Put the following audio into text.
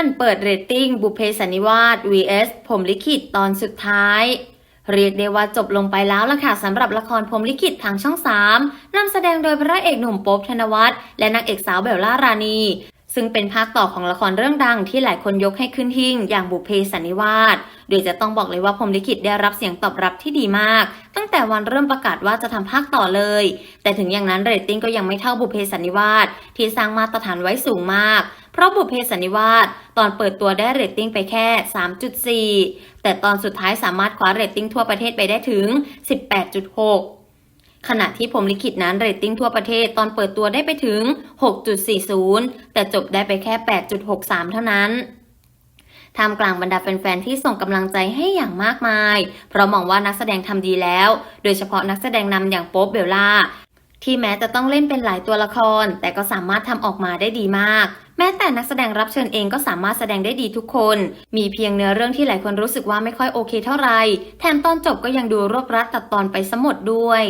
านเปิดเรตติ้งบุเพสันนิวาส vs ผมลิขิตตอนสุดท้าย เรียกได้ว่าจบลงไปแล้วล่ะค่ะสำหรับละครพรมลิขิตทางช่อง 3นำแสดงโดยพระเอกหนุ่มโป๊บธนวัฒน์และนางเอกสาวเบลล่ารานี ซึ่งเป็นภาคต่อของละครเรื่องดังที่หลายคนยกให้ขึ้นหิ่งอย่างบุพเพสันนิวาส โดยจะต้องบอกเลยว่าพรมลิขิตได้รับเสียงตอบรับที่ดีมาก ตั้งแต่วันเริ่มประกาศว่าจะทำภาคต่อเลย แต่ถึงอย่างนั้นเรตติ้งก็ยังไม่เท่าบุพเพสันนิวาสที่สร้างมาตรฐานไว้สูงมาก เพราะบุพเพสันนิวาสตอนเปิดตัวได้เรตติ้งไปแค่ 3.4 แต่ตอนสุดท้ายสามารถคว้าเรตติ้งทั่วประเทศไปได้ถึง 18.6 ขณะที่ผมลิขิตนั้นเรตติ้งทั่วประเทศตอนเปิดตัวได้ไปถึง 6.40 แต่จบได้ไปแค่ 8.63 เท่านั้นท่ามกลางบรรดาแฟนๆ ที่ส่งกำลังใจให้อย่างมากมาย เพราะมองว่านักแสดงทำดีแล้ว โดยเฉพาะนักแสดงนำอย่างโป๊บเบลล่า ที่แม้จะต้องเล่นเป็นหลายตัวละคร แต่ก็สามารถทำออกมาได้ดีมาก แม้แต่นักแสดงรับเชิญเองก็สามารถแสดงได้ดีทุกคน มีเพียงเนื้อเรื่องที่หลายคนรู้สึกว่าไม่ค่อยโอเคเท่าไหร่ แถมตอนจบก็ยังดูรวบรัดตัดตอนไปสมดด้วย